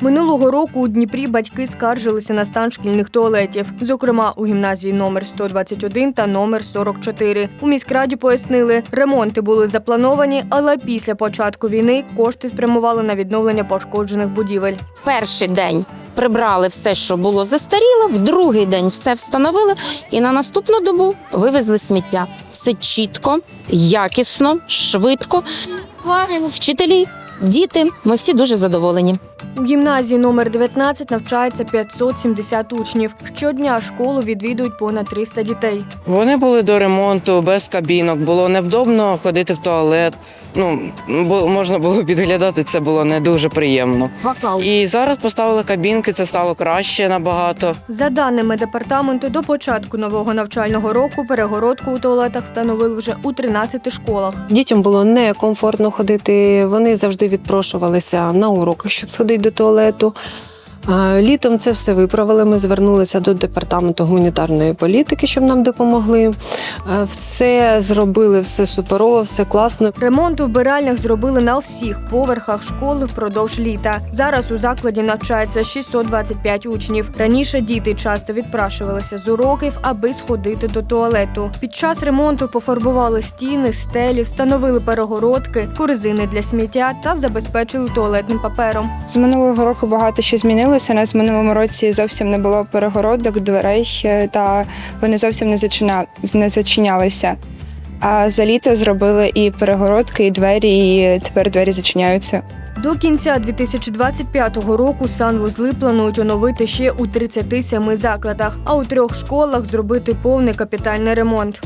Минулого року у Дніпрі батьки скаржилися на стан шкільних туалетів, зокрема у гімназії номер 121 та номер 44. У міськраді пояснили, ремонти були заплановані, але після початку війни кошти спрямували на відновлення пошкоджених будівель. Перший день прибрали все, що було застаріло, в другий день все встановили, і на наступну добу вивезли сміття. Все чітко, якісно, швидко. Вчителі, діти, ми всі дуже задоволені. У гімназії номер 19 навчається 570 учнів. Щодня школу відвідують понад 300 дітей. Вони були до ремонту, без кабінок, було невдобно ходити в туалет. Ну, можна було підглядати, це було не дуже приємно. І зараз поставили кабінки, це стало краще набагато. За даними департаменту, до початку нового навчального року перегородку у туалетах встановили вже у 13 школах. Дітям було некомфортно ходити. Вони завжди відпрошувалися на уроках, щоб сходити до туалету. Літом це все виправили. Ми звернулися до департаменту гуманітарної політики, щоб нам допомогли. Все зробили, все суперово, все класно. Ремонт у вбиральнях зробили на всіх поверхах школи впродовж літа. Зараз у закладі навчається 625 учнів. Раніше діти часто відпрашувалися з уроків, аби сходити до туалету. Під час ремонту пофарбували стіни, стелі, встановили перегородки, корзини для сміття та забезпечили туалетним папером. З минулого року багато що змінилося. У нас в минулому році зовсім не було перегородок, дверей, е, та вони зовсім не, зачиня... не зачинялися. А за літо зробили і перегородки, і двері, і тепер двері зачиняються. До кінця 2025 року санвузли планують оновити ще у 37 закладах, а у трьох школах зробити повний капітальний ремонт.